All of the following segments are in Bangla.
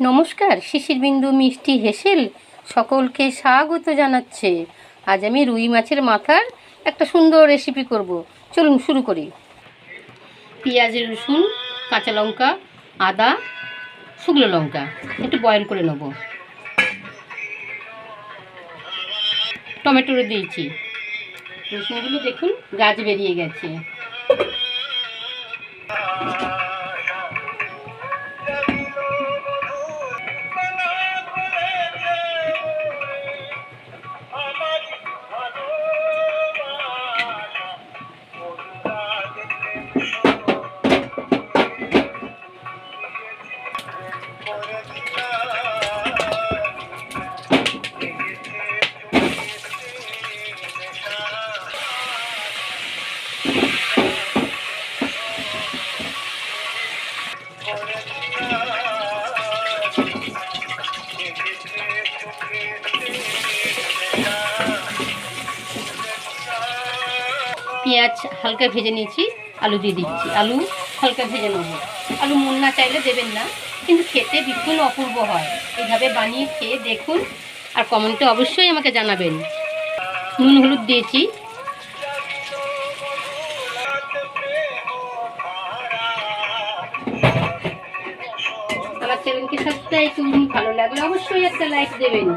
নমস্কার শিশির বিন্দু মিষ্টি হেসেল সকলকে স্বাগত জানাচ্ছে। আজ আমি রুই মাছের মাথার একটা সুন্দর রেসিপি করব। চলুন শুরু করি। পেঁয়াজ, রসুন, কাঁচা লঙ্কা, আদা, শুকনো লঙ্কা, একটু বয়েল করে নেব। টমেটো দিয়েছি। রসুনগুলো দেখুন, গাছ বেরিয়ে গেছে। পেঁয়াজ হালকা ভেজে নিয়েছি, আলু দিয়ে দিচ্ছি। আলু হালকা ভেজে নেব। আলু মন না চাইলে দেবেন না। কিন্তু খেতে ভীষণ অপূর্ব হয়। এইভাবে বানিয়ে খেয়ে দেখুন আর কমেন্টে অবশ্যই আমাকে জানাবেন। নুন, হলুদ দিয়েছি। আমার চ্যানেলকে সাবস্ক্রাইব করুন, ভালো লাগলে অবশ্যই একটা লাইক দেবেন।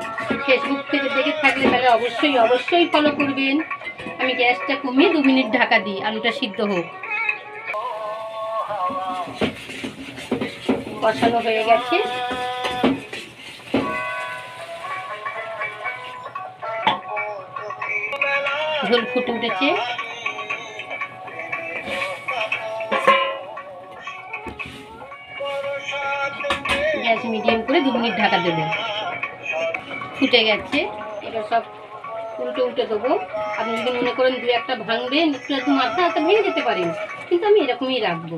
ফেসবুক থেকে দেখে থাকলে তাহলে অবশ্যই অবশ্যই ফলো করবেন। আমি গ্যাসটা কমিয়ে দু মিনিট ঢাকা দিই, আলুটা সিদ্ধ হোক। কষানো হয়ে গেছে। ঝোল ফুটে উঠেছে। গ্যাস মিডিয়াম করে দু মিনিট ঢাকা দেবো। ফুটে গেছে। এবার সব উল্টে উল্টে দেবো। আপনি যদি মনে করেন দু একটা ভাঙবেন, একটু একটু মাথা হাতে ভেঙে যেতে পারেন কিন্তু আমি এরকমই রাখব।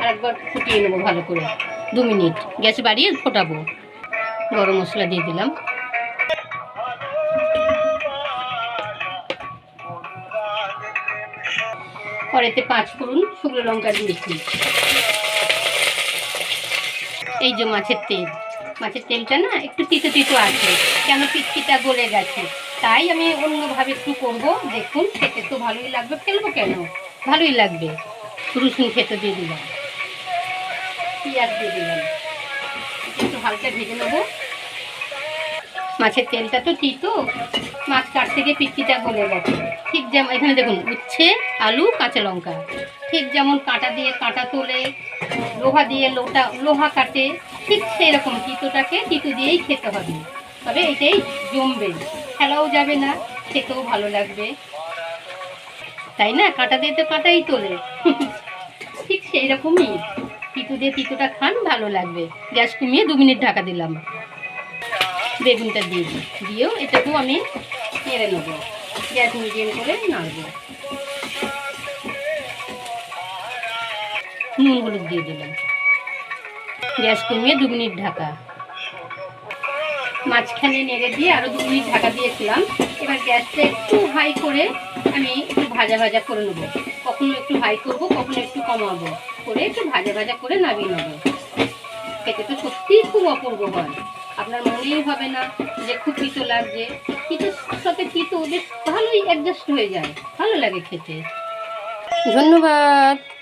আর একবার ফুটিয়ে নেব ভালো করে। দু মিনিট। গ্যাস বাড়িয়ে ফোটাবো। গরম মশলা দিয়ে দিলাম। কড়াইতে পাঁচ ফোড়ন শুকনো লঙ্কা দিয়েছি এই যে মাছের তেল। মাছের তেলটা না একটু তিতো তিতো আছে। কেন পিচকিটা গলে গেছে? তাই আমি অন্যভাবে একটু করব। দেখুন, খেতে তো ভালোই লাগবে। ফেলব কেন? ভালোই লাগবে। রসুন খেতে দিয়ে দিলাম। পেঁয়াজ দিয়ে দিলাম। একটু হালকা ভেজে নেব। মাছের তেলটা তো তিতো মাছ কাটতে থেকে পিচকিটা গলে গেছে। ঠিক যেমন এখানে দেখুন, উচ্ছে, আলু, কাঁচা লঙ্কা। ঠিক যেমন কাঁটা দিয়ে কাঁটা তোলে, লোহা দিয়ে লোটা লোহা কাটে, ঠিক সেই রকম তিতোটাকে তিতো দিয়েই খেতে হবে। তবে এটাই জমবে। খেলাও যাবে না, খেতেও ভালো লাগবে। তাই না? কাঁটা দিয়ে তো কাঁটাই তোলে। ঠিক সেই রকমই তিতো দিয়ে তিতোটা খান, ভালো লাগবে। গ্যাস কমিয়ে দু মিনিট ঢাকা দিলাম। বেগুনটা দিয়ে দিই। দিয়েও এটাকেও আমি নেড়ে নেব। গ্যাস মিডিয়াম করে নাড়বো। নুন হলুদ দিয়ে দিলাম। গ্যাস কমিয়ে দু মিনিট ঢাকা। মাঝখানে নেড়ে দিয়ে আরও দু মিনিট ঢাকা দিয়েছিলাম। এবার গ্যাসটা একটু হাই করে আমি একটু ভাজা ভাজা করে নেব। কখনো একটু হাই করব, কখনো একটু কমাবো। করে একটু ভাজা ভাজা করে নামিয়ে নেব। খেতে তো সত্যিই খুব অপূর্ব হয়। আপনার মনেই হবে না যে খুব তিতো লাগছে। তিতোর সাথে তিতো বেশ ভালোই অ্যাডজাস্ট হয়ে যায়। ভালো লাগে খেতে। ধন্যবাদ।